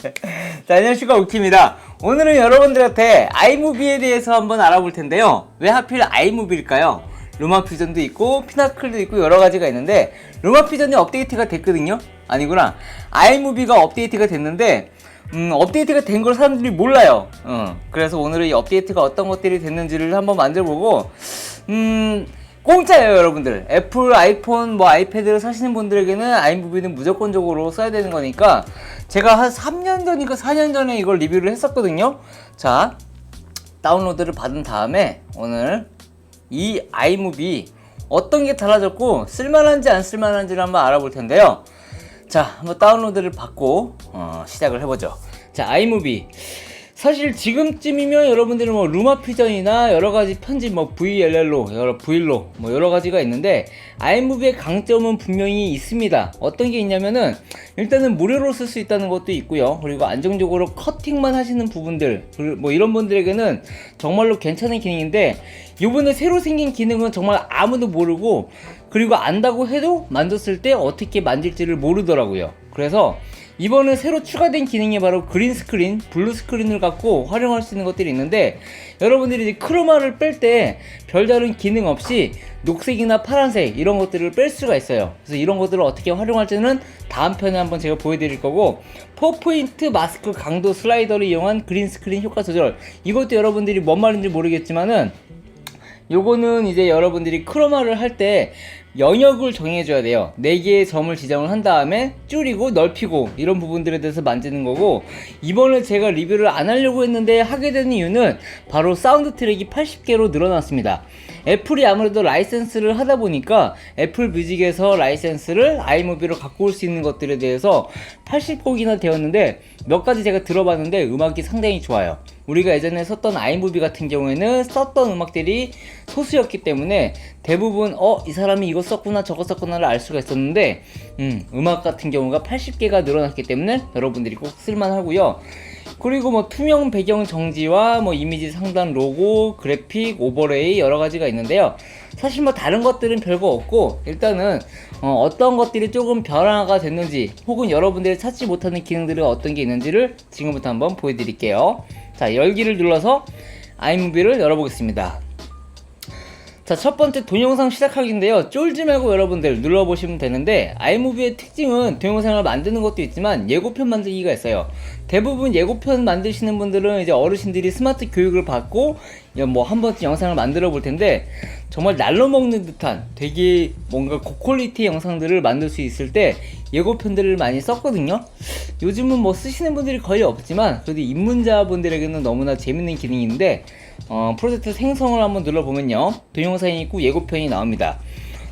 자, 안녕하십니까, 우키입니다. 오늘은 여러분들한테 아이무비에 대해서 한번 알아볼 텐데요. 왜 하필 아이무비일까요? 루마 퓨전도 있고, 피나클도 있고, 여러 가지가 있는데, 루마 퓨전이 업데이트가 됐거든요? 아니구나. 아이무비가 업데이트가 됐는데, 음, 업데이트가 된 걸 사람들이 몰라요. 어, 그래서 오늘은 이 업데이트가 어떤 것들이 됐는지를 한번 만들어보고, 음, 공짜예요, 여러분들. 애플, 아이폰, 뭐 아이패드를 사시는 분들에게는 아이무비는 무조건적으로 써야 되는 거니까 제가 한 3년 전인가 4년 전에 이걸 리뷰를 했었거든요. 자, 다운로드를 받은 다음에 오늘 이 아이무비 어떤 게 달라졌고 쓸만한지 안 쓸만한지를 한번 알아볼 텐데요. 자, 한번 다운로드를 받고 어, 시작을 해보죠. 자, 아이무비. 사실 지금쯤이면 여러분들은 뭐 루마 퓨전이나 여러 가지 편집 뭐 VLL로 여러 V로 뭐 여러 가지가 있는데 아이무비의 강점은 분명히 있습니다. 어떤 게 있냐면은 일단은 무료로 쓸 수 있다는 것도 있고요. 그리고 안정적으로 커팅만 하시는 부분들 뭐 이런 분들에게는 정말로 괜찮은 기능인데 이번에 새로 생긴 기능은 정말 아무도 모르고 그리고 안다고 해도 만졌을 때 어떻게 만질지를 모르더라고요. 그래서 이번에 새로 추가된 기능이 바로 그린 스크린, 블루 스크린을 갖고 활용할 수 있는 것들이 있는데 여러분들이 이제 크로마를 뺄 때 별다른 기능 없이 녹색이나 파란색 이런 것들을 뺄 수가 있어요. 그래서 이런 것들을 어떻게 활용할지는 다음 편에 한번 제가 보여드릴 거고 4포인트 마스크 강도 슬라이더를 이용한 그린 스크린 효과 조절 이것도 여러분들이 뭔 말인지 모르겠지만은 요거는 이제 여러분들이 크로마를 할때 영역을 정해줘야 돼요. 4개의 점을 지정을 한 다음에 줄이고 넓히고 이런 부분들에 대해서 만지는 거고 이번에 제가 리뷰를 안 하려고 했는데 하게 된 이유는 바로 사운드 트랙이 80개로 늘어났습니다. 애플이 아무래도 라이센스를 하다 보니까 애플 뮤직에서 라이센스를 아이무비로 갖고 올 수 있는 것들에 대해서 80곡이나 되었는데 몇 가지 제가 들어봤는데 음악이 상당히 좋아요. 우리가 예전에 썼던 아이무비 같은 경우에는 썼던 음악들이 소수였기 때문에 대부분 어 이 사람이 이거 썼구나 저거 썼구나를 알 수가 있었는데 음, 음악 같은 경우가 80개가 늘어났기 때문에 여러분들이 꼭 쓸만하고요. 그리고 뭐 투명 배경 정지와 뭐 이미지 상단 로고, 그래픽, 오버레이 여러 가지가 있는데요. 사실 뭐 다른 것들은 별거 없고 일단은 어, 떤 것들이 조금 변화가 됐는지 혹은 여러분들이 찾지 못하는 기능들이 어떤 게 있는지를 지금부터 한번 보여드릴게요. 자 열기를 눌러서 아이무비를 열어보겠습니다. 자, 첫 번째 동영상 시작하기인데요. 쫄지 말고 여러분들 눌러보시면 되는데, 아이무비의 특징은 동영상을 만드는 것도 있지만, 예고편 만들기가 있어요. 대부분 예고편 만드시는 분들은 이제 어르신들이 스마트 교육을 받고, 뭐 한 번쯤 영상을 만들어 볼 텐데, 정말 날로 먹는 듯한 되게 뭔가 고퀄리티 영상들을 만들 수 있을 때, 예고편들을 많이 썼거든요. 요즘은 뭐 쓰시는 분들이 거의 없지만, 그래도 입문자분들에게는 너무나 재밌는 기능인데, 어, 프로젝트 생성을 한번 눌러보면요. 동영상이 있고 예고편이 나옵니다.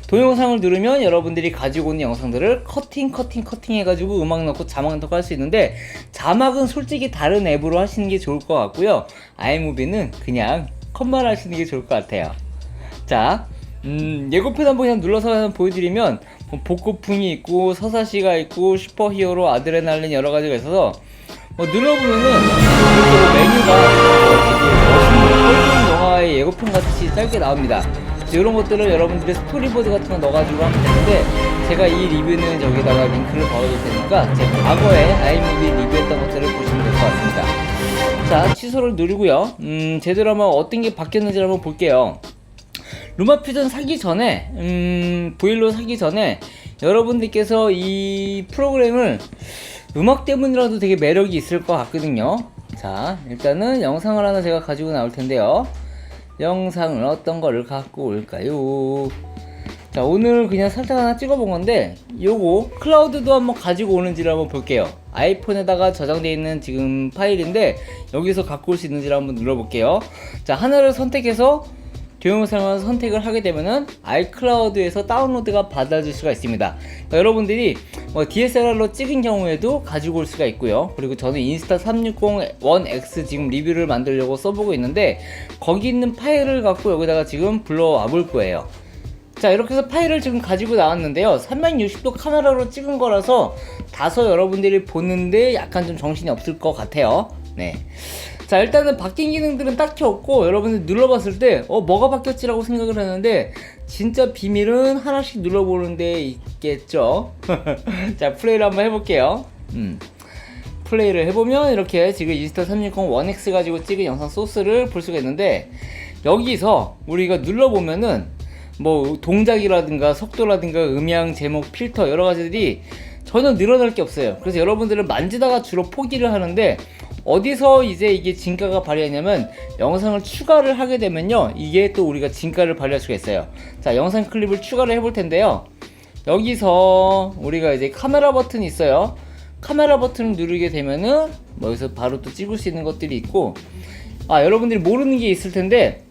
동영상을 누르면 여러분들이 가지고 있는 영상들을 커팅, 커팅, 커팅 해가지고 음악 넣고 자막 넣고 할 수 있는데 자막은 솔직히 다른 앱으로 하시는 게 좋을 것 같고요. 아이무비는 그냥 컷만 하시는 게 좋을 것 같아요. 자, 음, 예고편 한번 그냥 눌러서 한번 보여드리면 뭐 복고풍이 있고 서사시가 있고 슈퍼히어로 아드레날린 여러 가지가 있어서 뭐 눌러보면은 이렇게 메뉴가 멋있는 영화의 예고편 같이 짧게 나옵니다. 이런 것들을 여러분들의 스토리보드 같은 거 넣어가지고 하면 되는데 제가 이 리뷰는 여기다가 링크를 걸어줄 테니까 제 과거에 아이무비 리뷰했던 것들을 보시면 될 것 같습니다. 자 취소를 누르고요. 음 제대로 한번 어떤 게 바뀌었는지 한번 볼게요. 루마 퓨전 사기 전에 음 브이로 사기 전에 여러분들께서 이 프로그램을 음악 때문이라도 되게 매력이 있을 것 같거든요. 자, 일단은 영상을 하나 제가 가지고 나올 텐데요. 영상을 어떤 거를 갖고 올까요? 자, 오늘 그냥 살짝 하나 찍어본 건데, 요거 클라우드도 한번 가지고 오는지를 한번 볼게요. 아이폰에다가 저장되어 있는 지금 파일인데, 여기서 갖고 올 수 있는지를 한번 눌러볼게요. 자, 하나를 선택해서 동영상을 선택을 하게 되면은 아이클라우드에서 다운로드가 받아질 수가 있습니다. 그러니까 여러분들이 뭐 DSLR로 찍은 경우에도 가지고 올 수가 있고요. 그리고 저는 인스타 360 1X 지금 리뷰를 만들려고 써보고 있는데 거기 있는 파일을 갖고 여기다가 지금 불러와 볼 거예요. 자 이렇게 해서 파일을 지금 가지고 나왔는데요 360도 카메라로 찍은 거라서 다소 여러분들이 보는데 약간 좀 정신이 없을 것 같아요 네. 자 일단은 바뀐 기능들은 딱히 없고 여러분들 눌러봤을 때 어 뭐가 바뀌었지라고 생각을 하는데 진짜 비밀은 하나씩 눌러보는 데 있겠죠? 자 플레이를 한번 해볼게요. 음. 플레이를 해보면 이렇게 지금 인스타 360 1X 가지고 찍은 영상 소스를 볼 수가 있는데 여기서 우리가 눌러보면은 뭐 동작이라든가 속도라든가 음향 제목 필터 여러 가지들이 전혀 늘어날 게 없어요. 그래서 여러분들은 만지다가 주로 포기를 하는데 어디서 이제 이게 진가가 발휘하냐면 영상을 추가를 하게 되면요. 이게 또 우리가 진가를 발휘할 수가 있어요. 자 영상 클립을 추가를 해볼 텐데요. 여기서 우리가 이제 카메라 버튼이 있어요. 카메라 버튼을 누르게 되면은 뭐 여기서 바로 또 찍을 수 있는 것들이 있고 아 여러분들이 모르는 게 있을 텐데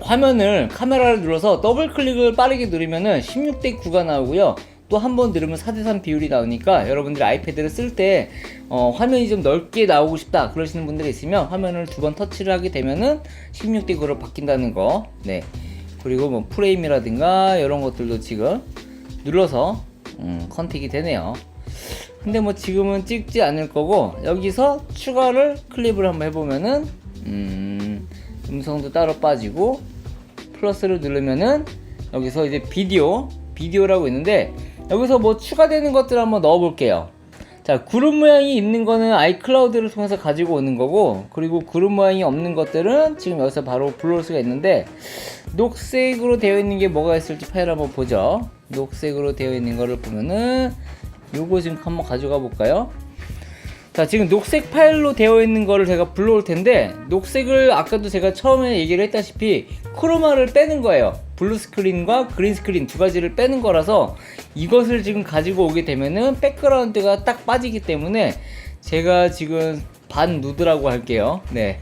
화면을 카메라를 눌러서 더블 클릭을 빠르게 누르면은 16대 9가 나오고요. 또 한번 누르면 4대3 비율이 나오니까 여러분들이 아이패드를 쓸때 어, 화면이 좀 넓게 나오고 싶다 그러시는 분들이 있으면 화면을 두 번 터치를 하게 되면은 16대 9로 바뀐다는 거. 네. 그리고 뭐 프레임이라든가 이런 것들도 지금 눌러서 음, 컨택이 되네요. 근데 뭐 지금은 찍지 않을 거고 여기서 추가를 클립을 한번 해보면은 음, 음성도 따로 빠지고 플러스를 누르면은 여기서 이제 비디오 비디오라고 있는데 여기서 뭐 추가되는 것들 한번 넣어 볼게요. 자 구름 모양이 있는 거는 아이클라우드를 통해서 가지고 오는 거고 그리고 구름 모양이 없는 것들은 지금 여기서 바로 불러올 수가 있는데 녹색으로 되어 있는 게 뭐가 있을지 파일 한번 보죠. 녹색으로 되어 있는 거를 보면은 요거 지금 한번 가져가 볼까요 자 지금 녹색 파일로 되어 있는 거를 제가 불러올 텐데 녹색을 아까도 제가 처음에 얘기를 했다시피 크로마를 빼는 거예요. 블루 스크린과 그린 스크린 두 가지를 빼는 거라서 이것을 지금 가지고 오게 되면은 백그라운드가 딱 빠지기 때문에 제가 지금 반 누드라고 할게요. 네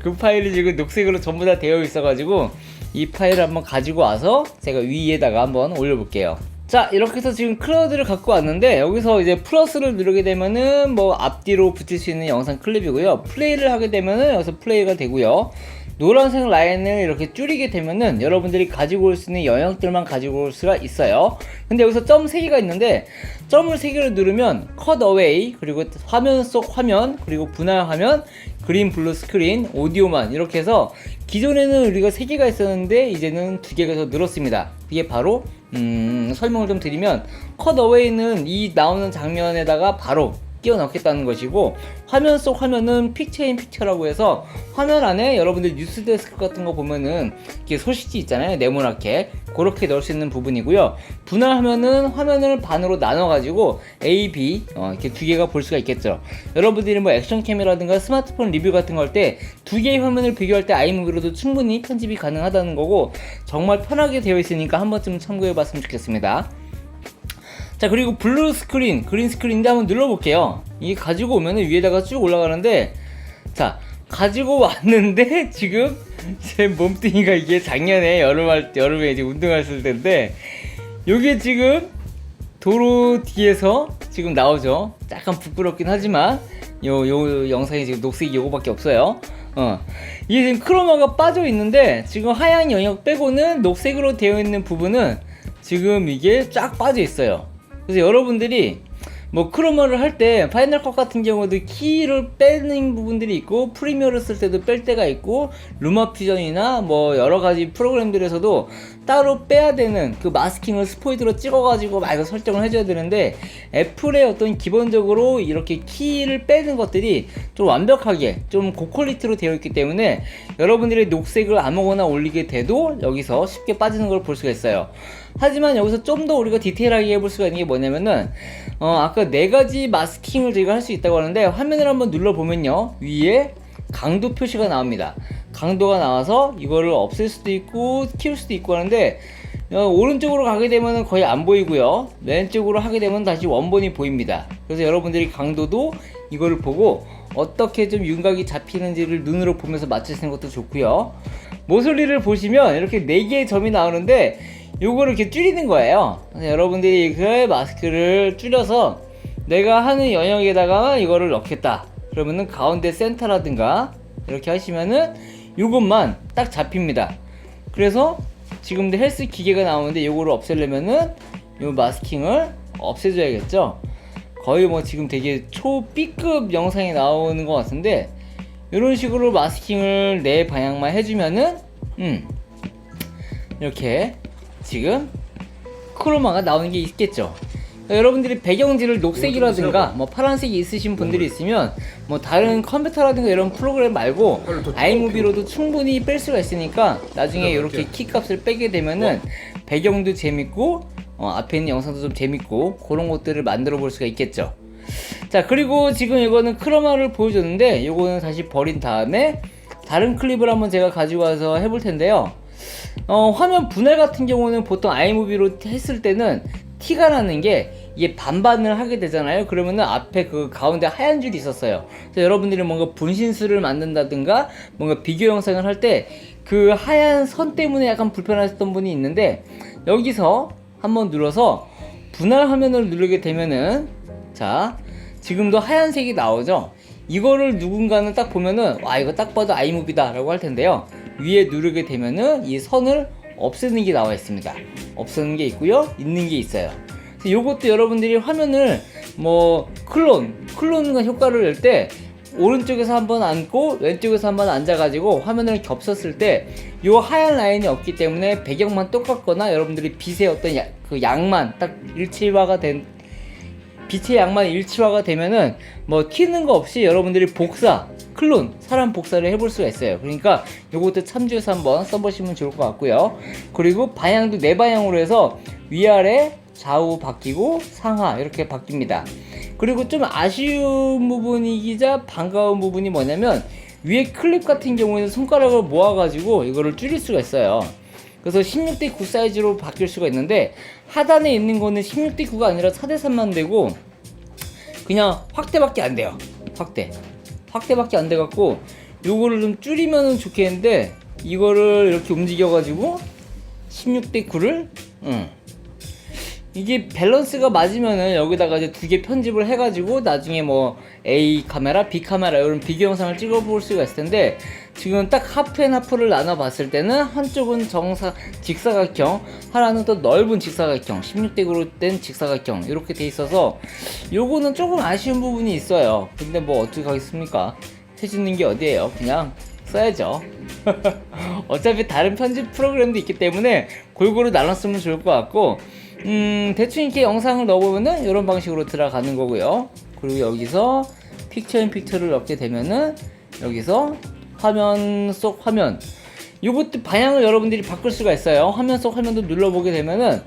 그 파일이 지금 녹색으로 전부 다 되어 있어 가지고 이 파일을 한번 가지고 와서 제가 위에다가 한번 올려볼게요 자 이렇게 해서 지금 클라우드를 갖고 왔는데 여기서 이제 플러스를 누르게 되면은 뭐 앞뒤로 붙일 수 있는 영상 클립이고요. 플레이를 하게 되면은 여기서 플레이가 되고요. 노란색 라인을 이렇게 줄이게 되면은 여러분들이 가지고 올 수 있는 영역들만 가지고 올 수가 있어요. 근데 여기서 점 3개가 있는데 점을 3개를 누르면 컷 어웨이 그리고 화면 속 화면 그리고 분할 화면 그린 블루 스크린 오디오만 이렇게 해서 기존에는 우리가 3개가 있었는데 이제는 2개가 더 늘었습니다. 이게 바로 음, 설명을 좀 드리면 컷 어웨이는 이 나오는 장면에다가 바로 끼워 넣겠다는 것이고 화면 속 화면은 픽처 인 픽처라고 해서 화면 안에 여러분들 뉴스 데스크 같은 거 보면은 이렇게 소식지 있잖아요. 네모나게. 그렇게 넣을 수 있는 부분이고요. 분할하면은 화면을 반으로 나눠 가지고 A, B 어, 이렇게 두 개가 볼 수가 있겠죠. 여러분들이 뭐 액션캠이라든가 스마트폰 리뷰 같은 거 할 때 두 개의 화면을 비교할 때 아이무비로도 충분히 편집이 가능하다는 거고 정말 편하게 되어 있으니까 한 번쯤 참고해 봤으면 좋겠습니다 자 그리고 블루 스크린 그린 스크린인데 한번 눌러볼게요. 이게 가지고 오면은 위에다가 쭉 올라가는데 자 가지고 왔는데 지금 제 몸뚱이가 이게 작년에 여름할 여름에 이제 운동했을 텐데 요게 지금 도로 뒤에서 지금 나오죠. 약간 부끄럽긴 하지만 요 요 영상이 지금 녹색이 요거밖에 없어요. 어. 이게 지금 크로마가 빠져 있는데 지금 하얀 영역 빼고는 녹색으로 되어 있는 부분은 지금 이게 쫙 빠져 있어요 그래서 여러분들이 뭐 크로마를 할 때 파이널 컷 같은 경우도 키를 빼는 부분들이 있고 프리미어를 쓸 때도 뺄 때가 있고 루마 퓨전이나 뭐 여러 가지 프로그램들에서도 따로 빼야 되는 그 마스킹을 스포이드로 찍어가지고 막 설정을 해줘야 되는데 애플의 어떤 기본적으로 이렇게 키를 빼는 것들이 좀 완벽하게 좀 고퀄리티로 되어 있기 때문에 여러분들이 녹색을 아무거나 올리게 돼도 여기서 쉽게 빠지는 걸 볼 수가 있어요. 하지만 여기서 좀 더 우리가 디테일하게 해볼 수가 있는 게 뭐냐면은 어 아까 네 가지 마스킹을 저희가 할 수 있다고 하는데 화면을 한번 눌러보면요. 위에 강도 표시가 나옵니다. 강도가 나와서 이거를 없앨 수도 있고 키울 수도 있고 하는데 어, 오른쪽으로 가게 되면 거의 안 보이고요. 왼쪽으로 하게 되면 다시 원본이 보입니다. 그래서 여러분들이 강도도 이거를 보고 어떻게 좀 윤곽이 잡히는지를 눈으로 보면서 맞추시는 것도 좋고요. 모서리를 보시면 이렇게 네 개의 점이 나오는데 요거를 이렇게 줄이는 거예요. 여러분들이 그 마스크를 줄여서 내가 하는 영역에다가 이거를 넣겠다. 그러면은 가운데 센터라든가 이렇게 하시면은 요것만 딱 잡힙니다. 그래서 지금도 헬스 기계가 나오는데 요거를 없애려면은 요 마스킹을 없애줘야겠죠. 거의 뭐 지금 되게 초 B급 영상이 나오는 것 같은데 이런 식으로 마스킹을 내 방향만 해주면은 음 이렇게 지금 크로마가 나오는 게 있겠죠 여러분들이 배경지를 녹색이라든가 뭐 파란색이 있으신 분들이 있으면 뭐 다른 컴퓨터라든가 이런 프로그램 말고 아이무비로도 충분히 뺄 수가 있으니까 나중에 이렇게 키 값을 빼게 되면은 배경도 재밌고 어, 앞에 있는 영상도 좀 재밌고 그런 것들을 만들어 볼 수가 있겠죠. 자 그리고 지금 이거는 크로마를 보여줬는데 이거는 다시 버린 다음에 다른 클립을 한번 제가 가지고 와서 해볼 텐데요. 어, 화면 분할 같은 경우는 보통 아이무비로 했을 때는 티가 나는 게 이게 반반을 하게 되잖아요. 그러면은 앞에 그 가운데 하얀 줄이 있었어요. 그래서 여러분들이 뭔가 분신술을 만든다든가 뭔가 비교 영상을 할 때 그 하얀 선 때문에 약간 불편하셨던 분이 있는데 여기서 한번 눌러서 분할 화면을 누르게 되면은 자 지금도 하얀색이 나오죠. 이거를 누군가는 딱 보면은 와 이거 딱 봐도 아이무비다 라고 할 텐데요. 위에 누르게 되면은 이 선을 없애는 게 나와 있습니다. 없애는 게 있고요, 있는 게 있어요. 요것도 여러분들이 화면을 뭐 클론, 클론 효과를 낼 때 오른쪽에서 한번 앉고 왼쪽에서 한번 앉아가지고 화면을 겹쳤을 때요 하얀 라인이 없기 때문에 배경만 똑같거나 여러분들이 빛의 어떤 야- 그 양만 딱 일치화가 된 빛의 양만 일치화가 되면은 뭐 튀는 거 없이 여러분들이 복사, 클론, 사람 복사를 해볼 수가 있어요. 그러니까 요것도 참조해서 한번 써보시면 좋을 것 같고요. 그리고 방향도 네 방향으로 해서 위아래 좌우 바뀌고 상하 이렇게 바뀝니다. 그리고 좀 아쉬운 부분이기자 반가운 부분이 뭐냐면 위에 클립 같은 경우에는 손가락을 모아가지고 이거를 줄일 수가 있어요. 그래서 16대 9 사이즈로 바뀔 수가 있는데 하단에 있는 거는 16대 9가 아니라 4대 3만 되고 그냥 확대밖에 안 돼요. 확대. 확대밖에 안 돼 갖고 요거를 좀 줄이면은 좋겠는데 이거를 이렇게 움직여 가지고 16대 9를 응. 이게 밸런스가 맞으면은 여기다가 이제 두 개 편집을 해가지고 나중에 뭐 A 카메라, B 카메라 이런 비교 영상을 찍어볼 수가 있을 텐데 지금 딱 하프 앤 하프를 나눠봤을 때는 한쪽은 정사 직사각형, 하나는 또 넓은 직사각형, 16대 9로 된 직사각형 이렇게 돼 있어서 요거는 조금 아쉬운 부분이 있어요. 근데 뭐 어떻게 하겠습니까? 해주는 게 어디예요? 그냥 써야죠. 어차피 다른 편집 프로그램도 있기 때문에 골고루 나눴으면 좋을 것 같고, 음, 대충 이렇게 영상을 넣어보면은 이런 방식으로 들어가는 거고요. 그리고 여기서 픽처 인 픽처를 넣게 되면은 여기서 화면 속 화면. 요것도 방향을 여러분들이 바꿀 수가 있어요. 화면 속 화면도 눌러보게 되면은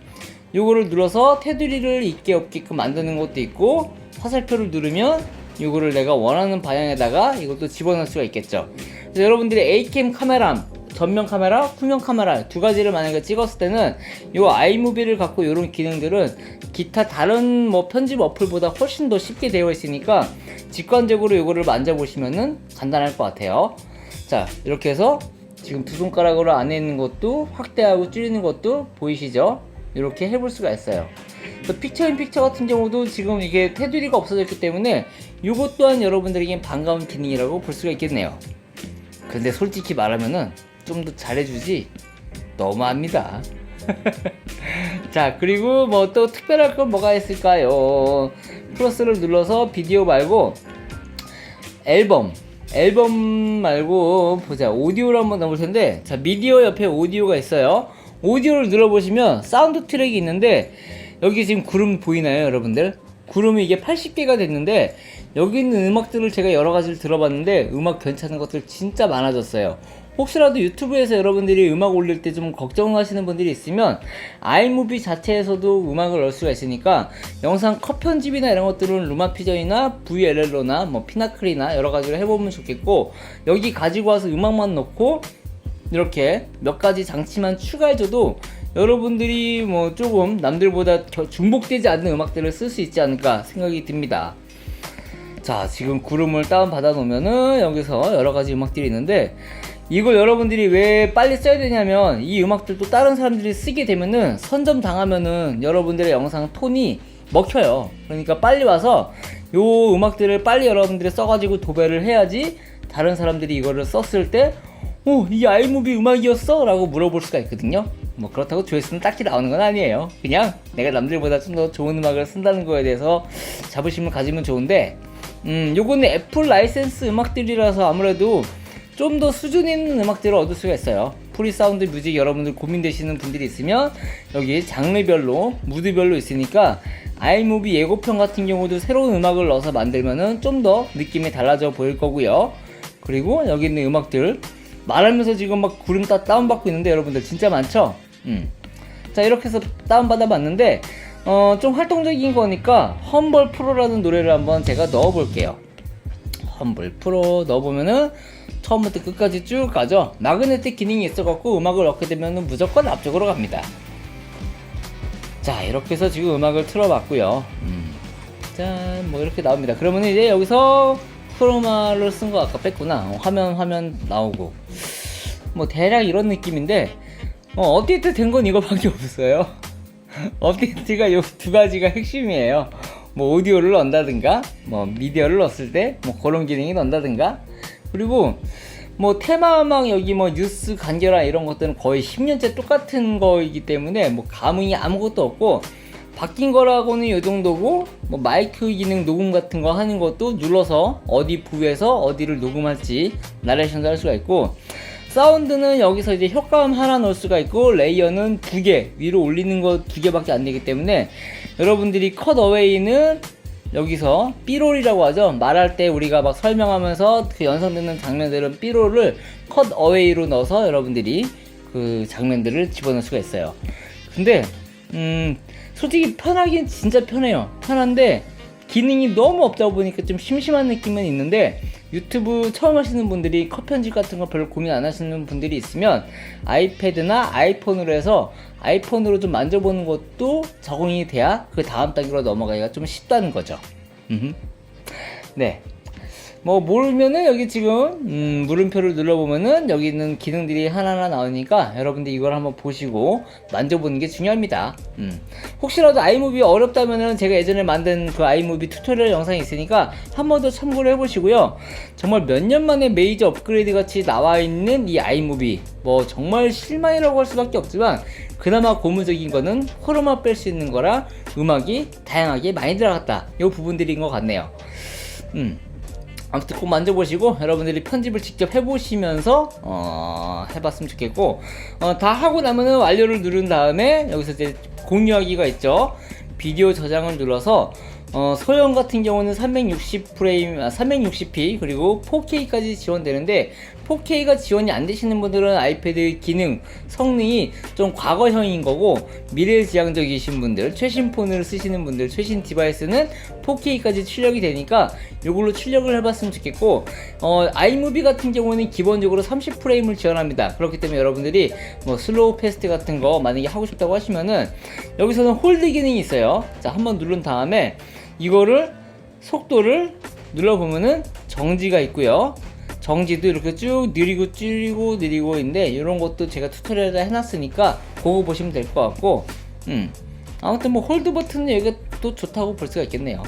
요거를 눌러서 테두리를 있게 없게끔 만드는 것도 있고 화살표를 누르면 요거를 내가 원하는 방향에다가 이것도 집어넣을 수가 있겠죠. 그래서 여러분들이 A캠 카메라, 전면 카메라, 후면 카메라 두 가지를 만약에 찍었을 때는 요 아이무비를 갖고 이런 기능들은 기타 다른 뭐 편집 어플보다 훨씬 더 쉽게 되어 있으니까 직관적으로 요거를 만져보시면은 간단할 것 같아요. 자 이렇게 해서 지금 두 손가락으로 안에 있는 것도 확대하고 줄이는 것도 보이시죠? 이렇게 해볼 수가 있어요. 또 픽처 인 픽처 같은 경우도 지금 이게 테두리가 없어졌기 때문에 이것 또한 여러분들에겐 반가운 기능이라고 볼 수가 있겠네요. 근데 솔직히 말하면은 좀 더 잘해주지 너무합니다. 자 그리고 뭐 또 특별할 건 뭐가 있을까요? 플러스를 눌러서 비디오 말고 앨범 앨범 말고 보자 오디오를 한번 넣어볼 텐데 자 미디어 옆에 오디오가 있어요. 오디오를 눌러보시면 사운드 트랙이 있는데 여기 지금 구름 보이나요 여러분들? 구름이 이게 80개가 됐는데 여기 있는 음악들을 제가 여러 가지를 들어봤는데 음악 괜찮은 것들 진짜 많아졌어요 혹시라도 유튜브에서 여러분들이 음악 올릴 때 좀 걱정하시는 분들이 있으면 아이무비 자체에서도 음악을 넣을 수가 있으니까 영상 컷 편집이나 이런 것들은 루마피전이나 VLL로나 뭐 피나클이나 여러 가지로 해보면 좋겠고 여기 가지고 와서 음악만 넣고 이렇게 몇 가지 장치만 추가해줘도 여러분들이 뭐 조금 남들보다 겨- 중복되지 않는 음악들을 쓸 수 있지 않을까 생각이 듭니다. 자, 지금 구름을 다운받아 놓으면은 여기서 여러 가지 음악들이 있는데 이걸 여러분들이 왜 빨리 써야 되냐면 이 음악들도 다른 사람들이 쓰게 되면은 선점 당하면은 여러분들의 영상 톤이 먹혀요. 그러니까 빨리 와서 요 음악들을 빨리 여러분들이 써가지고 도배를 해야지 다른 사람들이 이거를 썼을 때 어, 이게 아이무비 음악이었어? 라고 물어볼 수가 있거든요. 뭐 그렇다고 조회수는 딱히 나오는 건 아니에요. 그냥 내가 남들보다 좀 더 좋은 음악을 쓴다는 거에 대해서 자부심을 가지면 좋은데 음, 요거는 애플 라이센스 음악들이라서 아무래도 좀 더 수준 있는 음악들을 얻을 수가 있어요. 프리 사운드 뮤직 여러분들 고민되시는 분들이 있으면 여기 장르별로 무드별로 있으니까 아이무비 예고편 같은 경우도 새로운 음악을 넣어서 만들면은 좀 더 느낌이 달라져 보일 거고요. 그리고 여기 있는 음악들 말하면서 지금 막 구름 다 다운받고 있는데 여러분들 진짜 많죠? 음. 자 이렇게 해서 다운받아 봤는데 어, 좀 활동적인 거니까 험벌 프로라는 노래를 한번 제가 넣어 볼게요. 험블 프로 넣어보면은 처음부터 끝까지 쭉 가죠. 마그네틱 기능이 있어갖고 음악을 넣게 되면은 무조건 앞쪽으로 갑니다. 자 이렇게 해서 지금 음악을 틀어봤고요. 음. 짠, 뭐 이렇게 나옵니다. 그러면 이제 여기서 크로마를 쓴 거 아까 뺐구나. 어, 화면 화면 나오고 뭐 대략 이런 느낌인데 어, 업데이트 된 건 이거밖에 없어요. 업데이트가 이두 가지가 핵심이에요. 뭐 오디오를 넣는다든가, 뭐 미디어를 넣었을 때 뭐 그런 기능이 넣는다든가, 그리고 뭐 테마망 여기 뭐 뉴스 간결화 이런 것들은 거의 10년째 똑같은 거이기 때문에 뭐 감흥이 아무것도 없고 바뀐 거라고는 이 정도고 뭐 마이크 기능 녹음 같은 거 하는 것도 눌러서 어디 부위에서 어디를 녹음할지 나레이션도 할 수가 있고 사운드는 여기서 이제 효과음 하나 넣을 수가 있고 레이어는 두 개 위로 올리는 거 두 개밖에 안 되기 때문에 여러분들이 컷 어웨이는 여기서 삐롤이라고 하죠. 말할 때 우리가 막 설명하면서 그 연상되는 장면들은 삐롤을 컷 어웨이로 넣어서 여러분들이 그 장면들을 집어넣을 수가 있어요. 근데 음 솔직히 편하긴 진짜 편해요. 편한데 기능이 너무 없다 보니까 좀 심심한 느낌은 있는데 유튜브 처음 하시는 분들이 컷 편집 같은 거 별로 고민 안 하시는 분들이 있으면 아이패드나 아이폰으로 해서 아이폰으로 좀 만져보는 것도 적응이 돼야 그 다음 단계로 넘어가기가 좀 쉽다는 거죠. 네. 뭐 모르면은 여기 지금 음, 물음표를 눌러보면은 여기 있는 기능들이 하나하나 나오니까 여러분들 이걸 한번 보시고 만져보는 게 중요합니다. 음. 혹시라도 아이무비 어렵다면은 제가 예전에 만든 그 아이무비 튜토리얼 영상이 있으니까 한 번 더 참고를 해보시고요. 정말 몇 년 만에 메이저 업그레이드 같이 나와 있는 이 아이무비 뭐 정말 실망이라고 할 수밖에 없지만 그나마 고무적인 거는 호르마 뺄수 있는 거라 음악이 다양하게 많이 들어갔다. 이 부분들인 것 같네요. 음. 아무튼 꼭 만져보시고 여러분들이 편집을 직접 해보시면서 어, 해봤으면 좋겠고 어, 다 하고 나면은 완료를 누른 다음에 여기서 이제 공유하기가 있죠. 비디오 저장을 눌러서 어, 소형 같은 경우는 360 프레임, 아, 360p 그리고 4K까지 지원되는데 4K가 지원이 안 되시는 분들은 아이패드 기능 성능이 좀 과거형인 거고 미래지향적이신 분들, 최신 폰을 쓰시는 분들, 최신 디바이스는 4K까지 출력이 되니까 이걸로 출력을 해봤으면 좋겠고 어, 아이무비 같은 경우는 기본적으로 30 프레임을 지원합니다. 그렇기 때문에 여러분들이 뭐 슬로우 패스트 같은 거 만약에 하고 싶다고 하시면은 여기서는 홀드 기능이 있어요. 자, 한번 누른 다음에 이거를 속도를 눌러보면은 정지가 있고요. 정지도 이렇게 쭉 느리고 줄이고 느리고 있는데 이런 것도 제가 튜토리얼에 해놨으니까 그거 보시면 될 것 같고 음. 아무튼 뭐 홀드 버튼은 여기가 또 좋다고 볼 수가 있겠네요.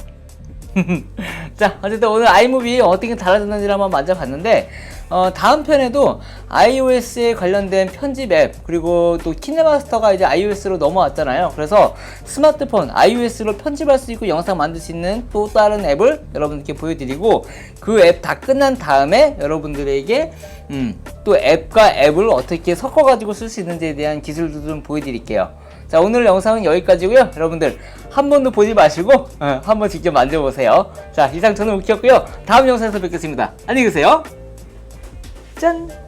자 어쨌든 오늘 아이무비 어떻게 달라졌는지 한번 만져봤는데 어, 다음 편에도 iOS에 관련된 편집 앱 그리고 또 키네마스터가 이제 iOS로 넘어왔잖아요. 그래서 스마트폰 iOS로 편집할 수 있고 영상 만들 수 있는 또 다른 앱을 여러분들께 보여드리고 그 앱 다 끝난 다음에 여러분들에게 음, 또 앱과 앱을 어떻게 섞어 가지고 쓸 수 있는지에 대한 기술도 좀 보여드릴게요. 자 오늘 영상은 여기까지고요. 여러분들 한 번도 보지 마시고 어, 한번 직접 만져보세요. 자 이상 저는 우키였고요. 다음 영상에서 뵙겠습니다. 안녕히 계세요 짠